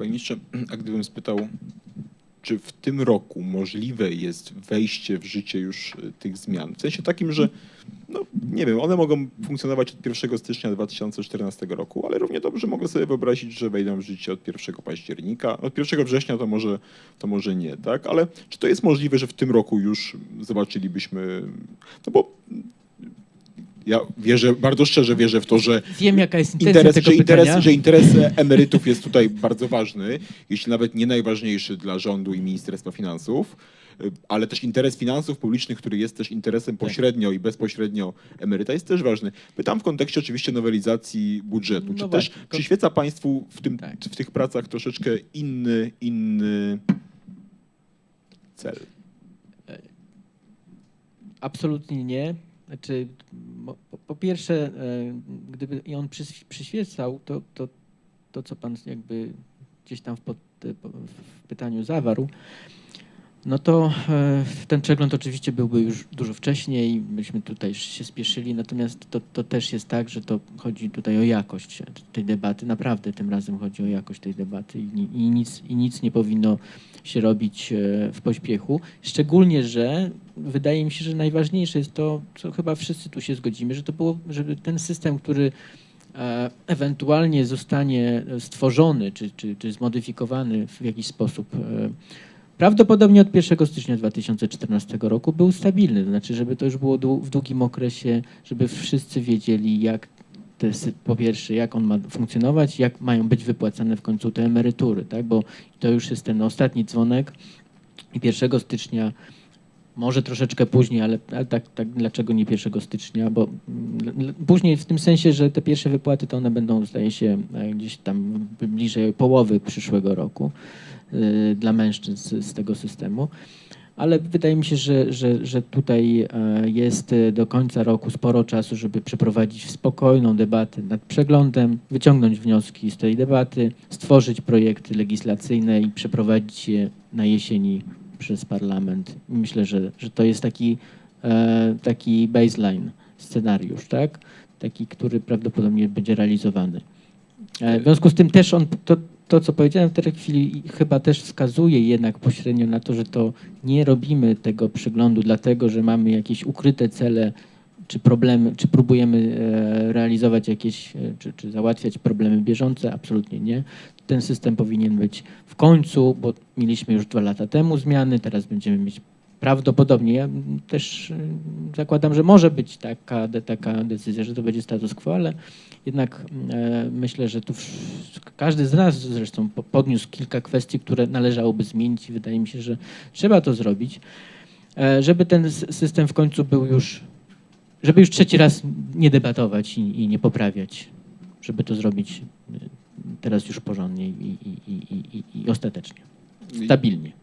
Panie ministrze, a gdybym spytał, czy w tym roku możliwe jest wejście w życie już y, tych zmian? W sensie takim, że no, nie wiem, one mogą funkcjonować od 1 stycznia 2014 roku, ale równie dobrze mogę sobie wyobrazić, że wejdą w życie od 1 października. Od 1 września to może, to może nie, tak? Ale czy to jest możliwe, że w tym roku już zobaczylibyśmy, no bo ja wierzę, bardzo szczerze wierzę w to, że Wiem, jaka jest intencja interes, tego że, interes, pytania. że interes emerytów jest tutaj bardzo ważny, jeśli nawet nie najważniejszy dla rządu i Ministerstwa Finansów, y, ale też interes finansów publicznych, który jest też interesem Tak. pośrednio i bezpośrednio emeryta, jest też ważny. Pytam w kontekście oczywiście nowelizacji budżetu. No Czy też właśnie, ko- przyświeca Państwu w, tym, Tak. w tych pracach troszeczkę inny, inny cel? Absolutnie nie. Znaczy, pierwsze, e, gdyby on przyświecał, to, to, to co pan jakby gdzieś tam w, pod, w pytaniu zawarł, no to e, ten przegląd oczywiście byłby już dużo wcześniej, myśmy tutaj się spieszyli, natomiast to, to też jest tak, że to chodzi tutaj o jakość tej debaty, naprawdę tym razem chodzi o jakość tej debaty i, i, nic, i nic nie powinno się robić e, w pośpiechu, szczególnie, że wydaje mi się, że najważniejsze jest to, co chyba wszyscy tu się zgodzimy, że to było, żeby ten system, który e, ewentualnie zostanie stworzony czy, czy, czy zmodyfikowany w jakiś sposób Prawdopodobnie od 1 stycznia 2014 roku był stabilny, to znaczy, żeby to już było w długim okresie, żeby wszyscy wiedzieli, jak te, po pierwsze, jak on ma funkcjonować, jak mają być wypłacane w końcu te emerytury, tak? bo to już jest ten ostatni dzwonek i 1 stycznia, może troszeczkę później, ale, ale tak, tak, dlaczego nie 1 stycznia? Bo później w tym sensie, że te pierwsze wypłaty to one będą, zdaje się, e, gdzieś tam bliżej połowy przyszłego roku dla mężczyzn z, tego systemu. Ale wydaje mi się, że, że, że tutaj e, jest e, do końca roku sporo czasu, żeby przeprowadzić spokojną debatę nad przeglądem, wyciągnąć wnioski z tej debaty, stworzyć projekty legislacyjne i przeprowadzić je na jesieni przez parlament. Myślę, że, że to jest taki, e, taki baseline, scenariusz, tak? Taki, który prawdopodobnie będzie realizowany. E, W związku z tym też on, to, to co powiedziałem w tej chwili chyba też wskazuje jednak pośrednio na to, że to nie robimy tego przeglądu dlatego, że mamy jakieś ukryte cele czy problemy, czy próbujemy e, realizować jakieś, e, czy, czy załatwiać problemy bieżące, absolutnie nie. Ten system powinien być w końcu, bo mieliśmy już dwa lata temu zmiany, teraz będziemy mieć prawdopodobnie, ja też e, zakładam, że może być taka, taka decyzja, że to będzie status quo, ale jednak e, myślę, że tu każdy z nas zresztą po- podniósł kilka kwestii, które należałoby zmienić i wydaje mi się, że trzeba to zrobić, e, żeby ten system w końcu był już, żeby już trzeci raz nie debatować i, i nie poprawiać, żeby to zrobić e, teraz już porządnie i, i, i ostatecznie, stabilnie.